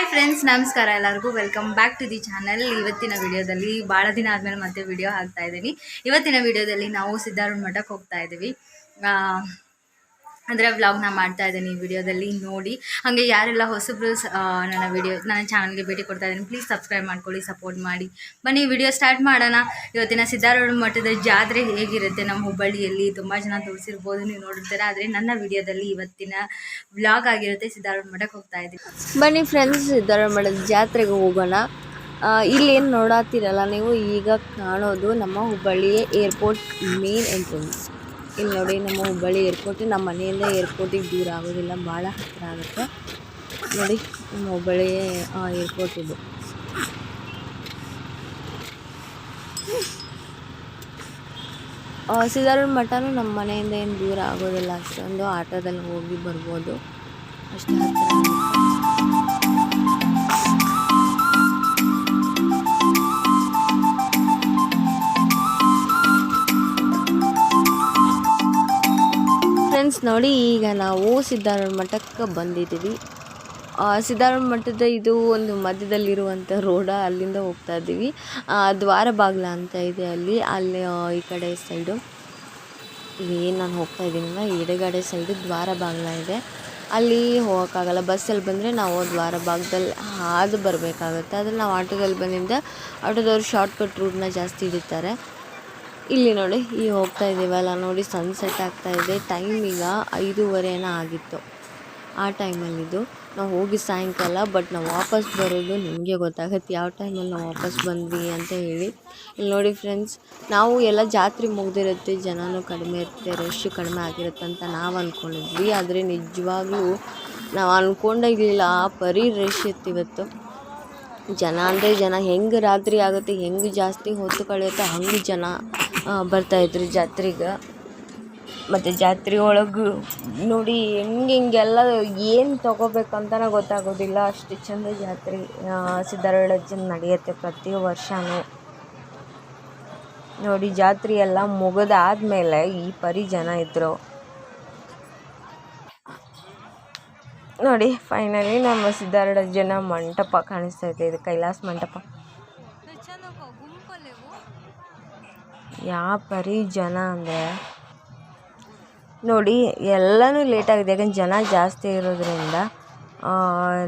Hi friends ನಮಸ್ಕಾರ ಎಲ್ಲರಿಗೂ. Welcome back to the channel ಇವತ್ತಿನ ವಿಡಿಯೋದಲ್ಲಿ ಭಾಳ ದಿನ ಆದಮೇಲೆ ಮತ್ತೆ ವಿಡಿಯೋ ಹಾಕ್ತಾ ಇದ್ದೀನಿ. ಇವತ್ತಿನ ವಿಡಿಯೋದಲ್ಲಿ ನಾವು ಸಿದ್ಧಾರೂಢ ಮಠಕ್ಕೆ ಹೋಗ್ತಾ ಇದ್ದೀವಿ. ಅಂದರೆ ವ್ಲಾಗ್ನ ಮಾಡ್ತಾ ಇದ್ದೀನಿ ಈ ವಿಡಿಯೋದಲ್ಲಿ ನೋಡಿ. ಹಾಗೆ ಯಾರೆಲ್ಲ ಹೊಸಬ್ರು ನನ್ನ ವಿಡಿಯೋ ನನ್ನ ಚಾನಲ್ಗೆ ಭೇಟಿ ಕೊಡ್ತಾ ಇದ್ದೀನಿ ಪ್ಲೀಸ್ ಸಬ್ಸ್ಕ್ರೈಬ್ ಮಾಡ್ಕೊಳ್ಳಿ ಸಪೋರ್ಟ್ ಮಾಡಿ. ಬನ್ನಿ ವಿಡಿಯೋ ಸ್ಟಾರ್ಟ್ ಮಾಡೋಣ. ಇವತ್ತಿನ ಸಿದ್ಧಾರೂಢ ಮಠದ ಜಾತ್ರೆ ಹೇಗಿರುತ್ತೆ? ನಮ್ಮ ಹುಬ್ಬಳ್ಳಿಯಲ್ಲಿ ತುಂಬ ಜನ ತೋರಿಸಿರ್ಬೋದು, ನೀವು ನೋಡಿರ್ತೀರ. ಆದರೆ ನನ್ನ ವಿಡಿಯೋದಲ್ಲಿ ಇವತ್ತಿನ ವ್ಲಾಗ್ ಆಗಿರುತ್ತೆ, ಸಿದ್ಧಾರೂಢ ಮಠಕ್ಕೆ ಹೋಗ್ತಾ ಇದ್ದೀನಿ. ಬನ್ನಿ ಫ್ರೆಂಡ್ಸ್ ಸಿದ್ದರಾಮಠದ ಜಾತ್ರೆಗೆ ಹೋಗೋಣ. ಇಲ್ಲೇನು ನೋಡತ್ತೀರಲ್ಲ ನೀವು, ಈಗ ಕಾಣೋದು ನಮ್ಮ ಹುಬ್ಬಳ್ಳಿಯ ಏರ್ಪೋರ್ಟ್ ಮೇನ್ ಎಂಟ್ರೆನ್ಸ್ ಇಲ್ಲಿ ನೋಡಿ ನಮ್ಮ ಹುಬ್ಬಳ್ಳಿ ಏರ್ಪೋರ್ಟ್ ನಮ್ಮ ಮನೆಯಿಂದ ಏರ್ಪೋರ್ಟಿಗೆ ದೂರ ಆಗೋದಿಲ್ಲ ಭಾಳ ಹತ್ತಿರ ಆಗುತ್ತೆ. ನೋಡಿ ನಮ್ಮ ಹುಬ್ಬಳ್ಳಿ ಏರ್ಪೋರ್ಟ್ ಇದು ಆ, ಸಿದ್ಧಾರೂಢ ಮಠನೂ ನಮ್ಮ ಮನೆಯಿಂದ ಏನು ದೂರ ಆಗೋದಿಲ್ಲ ಅಷ್ಟೊಂದು ಆಟೋದಲ್ಲಿ ಹೋಗಿ ಬರ್ಬೋದು. ಅಷ್ಟೇ ಹತ್ತಿರ ನೋಡಿ, ಈಗ ನಾವು ಸಿದ್ಧಾರೂಢ ಮಠಕ್ಕೆ ಬಂದಿದ್ದೀವಿ. ಸಿದ್ಧಾರೂಢ ಮಠದ ಇದು ಒಂದು ಮಧ್ಯದಲ್ಲಿರುವಂಥ ರೋಡ, ಅಲ್ಲಿಂದ ಹೋಗ್ತಾ ಇದ್ದೀವಿ. ದ್ವಾರ ಬಾಗ್ಲ ಅಂತ ಇದೆ ಅಲ್ಲಿ ಅಲ್ಲಿ ಈ ಕಡೆ ಸೈಡು. ಏನು ನಾನು ಹೋಗ್ತಾ ಇದ್ದೀನಲ್ಲ, ಎಡಗಡೆ ಸೈಡು ದ್ವಾರ ಬಾಗ್ಲ ಇದೆ. ಅಲ್ಲಿ ಹೋಗೋಕ್ಕಾಗಲ್ಲ, ಬಸ್ಸಲ್ಲಿ ಬಂದರೆ ನಾವು ದ್ವಾರ ಭಾಗದಲ್ಲಿ ಹಾದು ಬರಬೇಕಾಗುತ್ತೆ. ಆದರೆ ನಾವು ಆಟೋದಲ್ಲಿ ಬಂದಿಂದ, ಆಟೋದವ್ರು ಶಾರ್ಟ್ಕಟ್ ರೂಟ್ನ ಜಾಸ್ತಿ ಹಿಡಿತಾರೆ ಇಲ್ಲಿ ನೋಡಿ, ಈ ಹೋಗ್ತಾ ಇದ್ದೀವಲ್ಲ ನೋಡಿ ಸನ್ಸೆಟ್ ಆಗ್ತಾ ಇದೆ. ಟೈಮ್ ಈಗ ಐದೂವರೆನ ಆಗಿತ್ತು. ಆ ಟೈಮಲ್ಲಿದ್ದು ನಾವು ಹೋಗಿ ಸಾಯಂಕಾಲ ಬಟ್ ನಾವು ವಾಪಸ್ ಬರೋದು ನಿಮಗೆ ಗೊತ್ತಾಗುತ್ತೆ. ಯಾವ ಟೈಮಲ್ಲಿ ನಾವು ವಾಪಸ್ ಬಂದ್ವಿ ಅಂತ ಹೇಳಿ. ಇಲ್ಲಿ ನೋಡಿ ಫ್ರೆಂಡ್ಸ್ ನಾವು ಎಲ್ಲ ಜಾತ್ರೆ ಮುಗ್ದಿರುತ್ತೆ, ಜನನೂ ಕಡಿಮೆ ಇರುತ್ತೆ ರಶ್ ಕಡಿಮೆ ಆಗಿರುತ್ತೆ ಅಂತ ನಾವು ಅಂದ್ಕೊಂಡಿದ್ವಿ ಆದರೆ ನಿಜವಾಗ್ಲೂ ನಾವು ಅಂದ್ಕೊಂಡಾಗಿಲ್ಲ ಆ ಪರಿ ರಶ್ ಇತ್ತು ಇವತ್ತು. ಜನ ಅಂದರೆ ಜನ, ಹೆಂಗೆ ರಾತ್ರಿ ಆಗುತ್ತೆ, ಹೆಂಗೆ ಜಾಸ್ತಿ ಹೊತ್ತು ಕಳೆಯುತ್ತೆ ಹಂಗೆ ಜನ ಬರ್ತಾಯಿದ್ರು ಜಾತ್ರೆಗೆ. ಮತ್ತು ಜಾತ್ರೆ ಒಳಗೆ ನೋಡಿ ಹೆಂಗೆ ಹಿಂಗೆಲ್ಲ ಏನು ತೊಗೋಬೇಕಂತನೇ ಗೊತ್ತಾಗೋದಿಲ್ಲ. ಅಷ್ಟು ಚಂದ ಜಾತ್ರೆ ಸಿದ್ಧಾರೂಢಜ್ಜನ ನಡೆಯುತ್ತೆ ಪ್ರತಿ ವರ್ಷವೂ ನೋಡಿ ಜಾತ್ರೆ ಎಲ್ಲ ಮುಗಿದಾದ್ಮೇಲೆ ಈ ಪರಿ ಜನ ಇದ್ದರು ನೋಡಿ ಫೈನಲಿ ನಮ್ಮ ಸಿದ್ಧಾರೂಢಜ್ಜನ ಮಂಟಪ ಕಾಣಿಸ್ತೈತೆ ಇದು ಕೈಲಾಸ ಮಂಟಪ. ಯಾವ ಪರಿ ಜನ ಅಂದರೆ? ನೋಡಿ, ಎಲ್ಲನೂ ಲೇಟಾಗಿದೆ ಯಾಕಂದ್ರೆ ಜನ ಜಾಸ್ತಿ ಇರೋದ್ರಿಂದ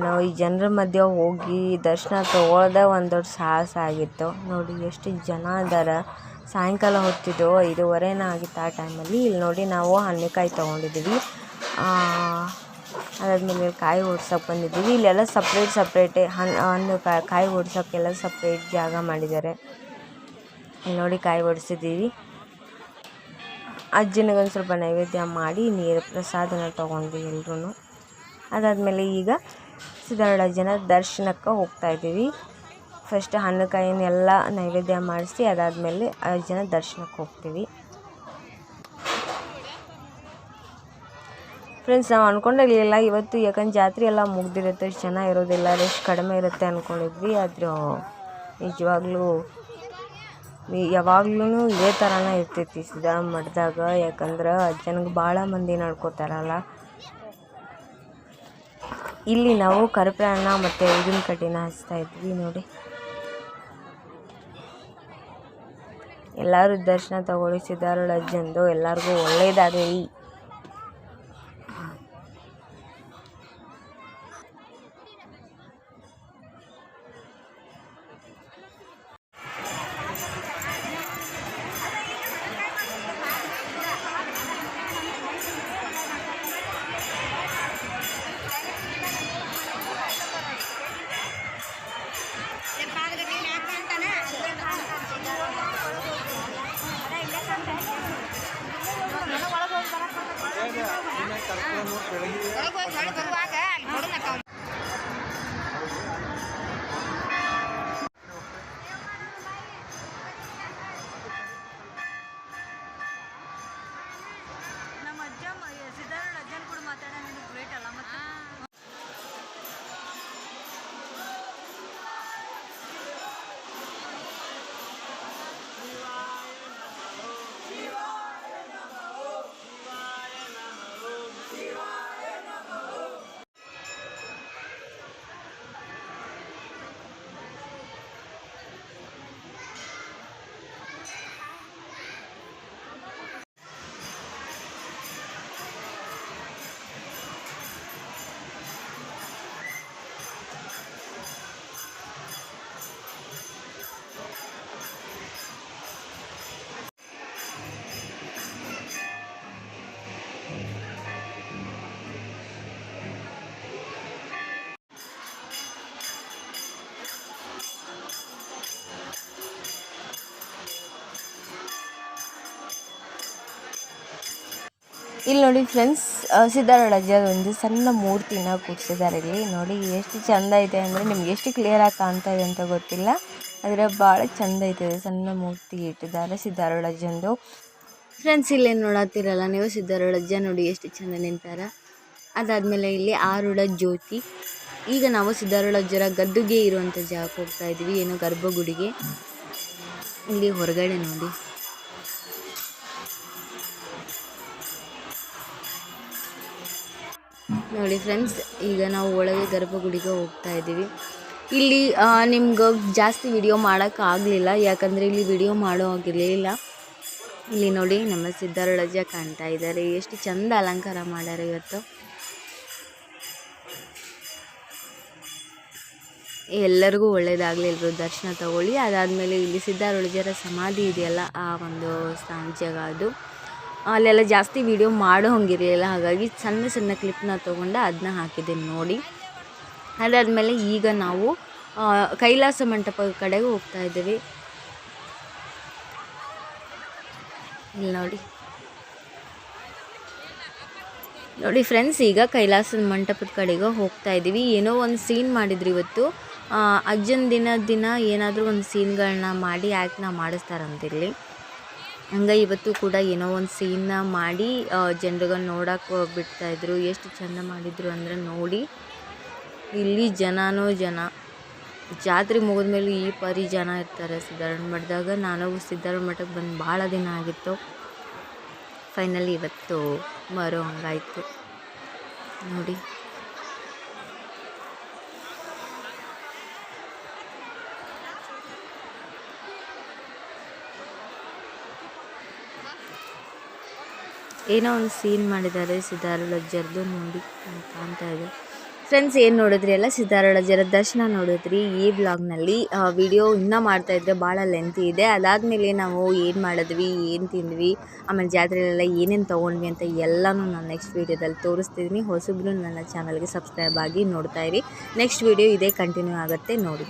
ನಾವು ಈ ಜನರ ಮಧ್ಯೆ ಹೋಗಿ ದರ್ಶನ ತಗೊಳ್ಳೋದೇ ಒಂದು ದೊಡ್ಡ ಸಾಹಸ ಆಗಿತ್ತು. ನೋಡಿ, ಎಷ್ಟು ಜನ ಇದ್ದಾರೆ ಸಾಯಂಕಾಲ ಹೊತ್ತಿದ್ದು ಐದೂವರೆನ ಆಗಿತ್ತು ಆ ಟೈಮಲ್ಲಿ ಇಲ್ಲಿ ನೋಡಿ, ನಾವು ಹಣ್ಣೆಕಾಯಿ ತೊಗೊಂಡಿದ್ದೀವಿ. ಅದಾದಮೇಲೆ ಕಾಯಿ ಓಡ್ಸೋಕೆ ಬಂದಿದ್ದೀವಿ. ಇಲ್ಲೆಲ್ಲ ಸಪ್ರೇಟ್ ಸಪ್ರೇಟೇ ಹಣ್ಣು ಹಣ್ಣು, ಕಾಯಿ ಓಡ್ಸೋಕ್ಕೆಲ್ಲ ಸಪ್ರೇಟ್ ಜಾಗ ಮಾಡಿದ್ದಾರೆ. ನೋಡಿ ಕಾಯಿ ಬಡಿಸಿದ್ದೀವಿ ಅಜ್ಜನಿಗೊಂದು ಸ್ವಲ್ಪ ನೈವೇದ್ಯ ಮಾಡಿ ನೀರು ಪ್ರಸಾದನ ತೊಗೊಂಡ್ವಿ ಎಲ್ರೂ ಅದಾದಮೇಲೆ ಈಗ ಸಿದ್ಧಾರೂಢ ಜನ ದರ್ಶನಕ್ಕೆ ಹೋಗ್ತಾ ಇದ್ದೀವಿ. ಫಸ್ಟ್ ಹಣ್ಣು ಕಾಯಿನೆಲ್ಲ ನೈವೇದ್ಯ ಮಾಡಿಸಿ, ಅದಾದಮೇಲೆ ಅಜ್ಜನ ದರ್ಶನಕ್ಕೆ ಹೋಗ್ತೀವಿ. ಫ್ರೆಂಡ್ಸ್ ನಾವು ಅಂದ್ಕೊಂಡಿರಲಿಲ್ಲ ಇವತ್ತು ಯಾಕಂದ್ರೆ ಜಾತ್ರೆ ಎಲ್ಲ ಮುಗ್ದಿರುತ್ತೆ ಚೆನ್ನಾಗಿರೋದಿಲ್ಲ ರಶ್ ಕಡಿಮೆ ಇರುತ್ತೆ ಅಂದ್ಕೊಂಡಿದ್ವಿ ಆದರೆ ನಿಜವಾಗ್ಲೂ ಯಾವಾಗ್ಲೂ ಇದೇ ಥರನೇ ಇರ್ತೈತಿ ಸಿದ್ಧಾರೂಢ ಮಠದಾಗ. ಯಾಕಂದ್ರೆ ಅಜ್ಜನಿಗೆ ಭಾಳ ಮಂದಿ ನಡ್ಕೋತಾರಲ್ಲ. ಇಲ್ಲಿ ನಾವು ಕರ್ಪೂರನ ಮತ್ತು ಊದಿನ ಕಡ್ಡಿನ ಹಚ್ತಾ ಇದ್ವಿ ನೋಡಿ. ಎಲ್ಲರೂ ದರ್ಶನ ತಗೊಳ್ಳಿ ಸಿದ್ಧಾರೂಢ ಅಜ್ಜಂದು. ಎಲ್ಲರಿಗೂ ಒಳ್ಳೇದಾಗಲಿ. ಇಲ್ಲಿ ನೋಡಿ ಫ್ರೆಂಡ್ಸ್ ಸಿದ್ಧಾರೂಢಜ್ಜ ಒಂದು ಸಣ್ಣ ಮೂರ್ತಿನ ಕೂರಿಸಿದ್ದಾರೆ ಇಲ್ಲಿ. ನೋಡಿ, ಎಷ್ಟು ಚಂದ ಇದೆ ಅಂದರೆ ನಿಮ್ಗೆ ಎಷ್ಟು ಕ್ಲಿಯರಾಗಿ ಕಾಣ್ತಾ ಇದೆ ಅಂತ ಗೊತ್ತಿಲ್ಲ. ಆದರೆ ಭಾಳ ಚಂದ ಐತೆ ಸಣ್ಣ ಮೂರ್ತಿ ಇಟ್ಟಿದ್ದಾರೆ ಸಿದ್ಧಾರೂಢಜ್ಜಂದು ಫ್ರೆಂಡ್ಸ್ ಇಲ್ಲೇನು ನೋಡತ್ತೀರಲ್ಲ ನೀವು ಸಿದ್ಧಾರೂಢಜ್ಜ ನೋಡಿ ಎಷ್ಟು ಚಂದ ನಿಂತಾರ. ಅದಾದಮೇಲೆ ಇಲ್ಲಿ ಆರುಳ ಜ್ಯೋತಿ. ಈಗ ನಾವು ಸಿದ್ಧಾರೂಢಜ್ಜರ ಗದ್ದುಗೆ ಇರುವಂಥ ಜಾಗಕ್ಕೆ ಹೋಗ್ತಾ ಇದ್ದೀವಿ, ಏನೋ ಗರ್ಭಗುಡಿಗೆ. ಇಲ್ಲಿ ಹೊರಗಡೆ ನೋಡಿ. ನೋಡಿ ಫ್ರೆಂಡ್ಸ್, ಈಗ ನಾವು ಒಳಗೆ ಗರ್ಭಗುಡಿಗೆ ಹೋಗ್ತಾ ಇದ್ದೀವಿ. ಇಲ್ಲಿ ನಿಮ್ಗೆ ಜಾಸ್ತಿ ವಿಡಿಯೋ ಮಾಡೋಕ್ಕಾಗಲಿಲ್ಲ ಯಾಕಂದರೆ ಇಲ್ಲಿ ವಿಡಿಯೋ ಮಾಡೋ ಆಗಿರಲಿಲ್ಲ ಇಲ್ಲಿ ನೋಡಿ ನಮ್ಮ ಸಿದ್ಧಾರೂಢಜ್ಜ ಕಾಣ್ತಾ ಇದ್ದಾರೆ. ಎಷ್ಟು ಚಂದ ಅಲಂಕಾರ ಮಾಡ್ಯಾರ ಇವತ್ತು. ಎಲ್ಲರಿಗೂ ಒಳ್ಳೇದಾಗಲಿ ಎಲ್ಲರೂ ದರ್ಶನ ತಗೊಳ್ಳಿ. ಅದಾದಮೇಲೆ ಇಲ್ಲಿ ಸಿದ್ಧಾರೂಢಜರ ಸಮಾಧಿ ಇದೆಯಲ್ಲ, ಆ ಒಂದು ಸ್ಥಾನ ಜಾಗ ಅದು. ಅಲ್ಲೆಲ್ಲ ಜಾಸ್ತಿ ವೀಡಿಯೋ ಮಾಡೋ ಹಂಗಿರಲಿಲ್ಲ. ಹಾಗಾಗಿ ಸಣ್ಣ ಸಣ್ಣ ಕ್ಲಿಪ್ನ ತೊಗೊಂಡು ಅದನ್ನ ಹಾಕಿದ್ದೀನಿ ನೋಡಿ. ಅದಾದಮೇಲೆ ಈಗ ನಾವು ಕೈಲಾಸ ಮಂಟಪದ ಕಡೆಗೆ ಹೋಗ್ತಾ ಇದ್ದೀವಿ. ಇಲ್ಲಿ ನೋಡಿ. ನೋಡಿ ಫ್ರೆಂಡ್ಸ್ ಈಗ ಕೈಲಾಸದ ಮಂಟಪದ ಕಡೆಗೆ ಹೋಗ್ತಾ ಇದ್ದೀವಿ. ಏನೋ ಒಂದು ಸೀನ್ ಮಾಡಿದ್ರು ಇವತ್ತು. ಅಜ್ಜನ ದಿನ ದಿನ ಏನಾದರೂ ಒಂದು ಸೀನ್ಗಳನ್ನ ಮಾಡಿ ಆ್ಯಕ್ಟ್ನ ಮಾಡಿಸ್ತಾರಂತಿಲ್ಲಿ ಹಂಗೆ ಇವತ್ತು ಕೂಡ ಏನೋ ಒಂದು ಸೀನ್ನ ಮಾಡಿ ಜನರಿಗೆ ನೋಡೋಕೆ ಬಿಡ್ತಾಯಿದ್ರು ಎಷ್ಟು ಚಂದ ಮಾಡಿದ್ರು ಅಂದರೆ ನೋಡಿ. ಇಲ್ಲಿ ಜನನೂ ಜನ. ಜಾತ್ರೆ ಮುಗಿದ್ಮೇಲೆ ಈ ಪರಿ ಜನ ಇರ್ತಾರೆ ಸಿದ್ಧಾರಣ ಮಠದಾಗ. ನಾನು ಸಿದ್ಧಾರೂಢ ಮಠಕ್ಕೆ ಬಂದು ಭಾಳ ದಿನ ಆಗಿತ್ತು. ಫೈನಲಿ ಇವತ್ತು ಬರೋ ಹಂಗಾಯಿತು. ನೋಡಿ. ಏನೋ ಒಂದು ಸೀನ್ ಮಾಡಿದ್ದಾರೆ ಸಿದ್ಧಾರೂಢಜ್ಜರ್ದು ನೋಡಿ ಕಾಣ್ತಾ ಇದೆ. ಫ್ರೆಂಡ್ಸ್ ಏನು ನೋಡಿದ್ರಿ ಎಲ್ಲ? ಸಿದ್ಧಾರೂಢಜ್ಜರ ದರ್ಶನ ನೋಡಿದ್ರಿ ಈ ಬ್ಲಾಗ್ನಲ್ಲಿ ವಿಡಿಯೋ ಇನ್ನೂ ಮಾಡ್ತಾ ಇದ್ದರೆ ಭಾಳ ಲೆಂತಿ ಇದೆ. ಅದಾದಮೇಲೆ ನಾವು ಏನು ಮಾಡಿದ್ವಿ, ಏನು ತಿಂದ್ವಿ, ಆಮೇಲೆ ಜಾತ್ರೆಯಲ್ಲೆಲ್ಲ ಏನೇನು ತೊಗೊಂಡ್ವಿ ಅಂತ ಎಲ್ಲನೂ ನಾನು ನೆಕ್ಸ್ಟ್ ವೀಡಿಯೋದಲ್ಲಿ ತೋರಿಸ್ತಿದ್ದೀನಿ ಹೊಸಬ್ರು ನನ್ನ ಚಾನಲ್ಗೆ ಸಬ್ಸ್ಕ್ರೈಬ್ ಆಗಿ ನೋಡ್ತಾ ಇರಿ. ನೆಕ್ಸ್ಟ್ ವೀಡಿಯೋ ಇದೇ ಕಂಟಿನ್ಯೂ ಆಗುತ್ತೆ. ನೋಡಿ.